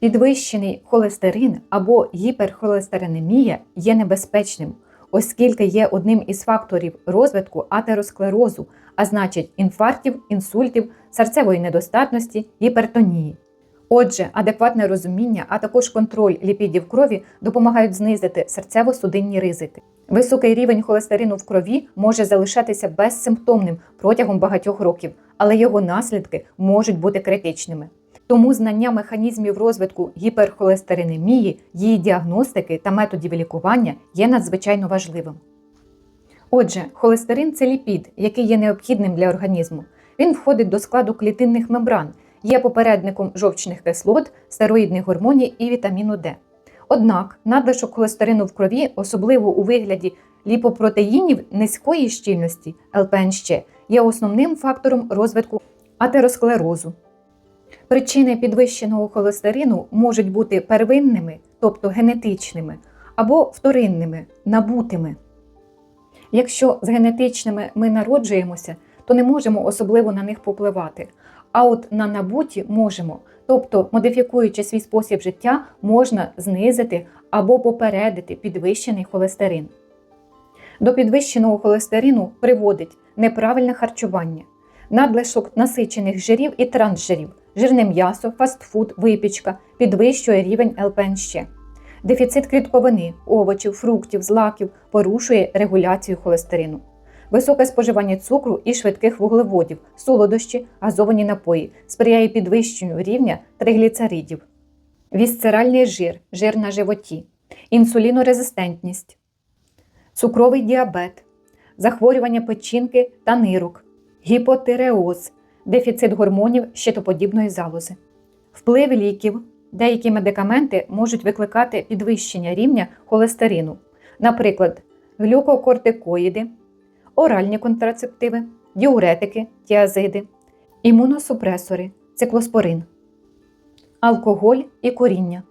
Підвищений холестерин або гіперхолестеринемія є небезпечним, оскільки є одним із факторів розвитку атеросклерозу, а значить інфарктів, інсультів, серцевої недостатності, гіпертонії. Отже, адекватне розуміння, а також контроль ліпідів крові допомагають знизити серцево-судинні ризики. Високий рівень холестерину в крові може залишатися безсимптомним протягом багатьох років, але його наслідки можуть бути критичними. Тому знання механізмів розвитку гіперхолестеринемії, її діагностики та методів лікування є надзвичайно важливим. Отже, холестерин це ліпід, який є необхідним для організму. Він входить до складу клітинних мембран, є попередником жовчних кислот, стероїдних гормонів і вітаміну Д. Однак надлишок холестерину в крові, особливо у вигляді ліпопротеїнів низької щільності ЛПНЩ, є основним фактором розвитку атеросклерозу. Причини підвищеного холестерину можуть бути первинними, тобто генетичними, або вторинними, набутими. Якщо з генетичними ми народжуємося, то не можемо особливо на них попливати. А от на набуті можемо, тобто, модифікуючи свій спосіб життя, можна знизити або попередити підвищений холестерин. До підвищеного холестерину приводить неправильне харчування, надлишок насичених жирів і трансжирів, жирне м'ясо, фастфуд, випічка підвищує рівень ЛПНЩ. Дефіцит клітковини, овочів, фруктів, злаків порушує регуляцію холестерину. Високе споживання цукру і швидких вуглеводів, солодощі, газовані напої сприяє підвищенню рівня тригліцеридів. Вісцеральний жир, жир на животі, інсулінорезистентність, цукровий діабет, захворювання печінки та нирок, гіпотиреоз, дефіцит гормонів щитоподібної залози, вплив ліків. Деякі медикаменти можуть викликати підвищення рівня холестерину, наприклад, глюкокортикоїди, оральні контрацептиви, діуретики, тіазиди, імуносупресори, циклоспорин, алкоголь і куріння.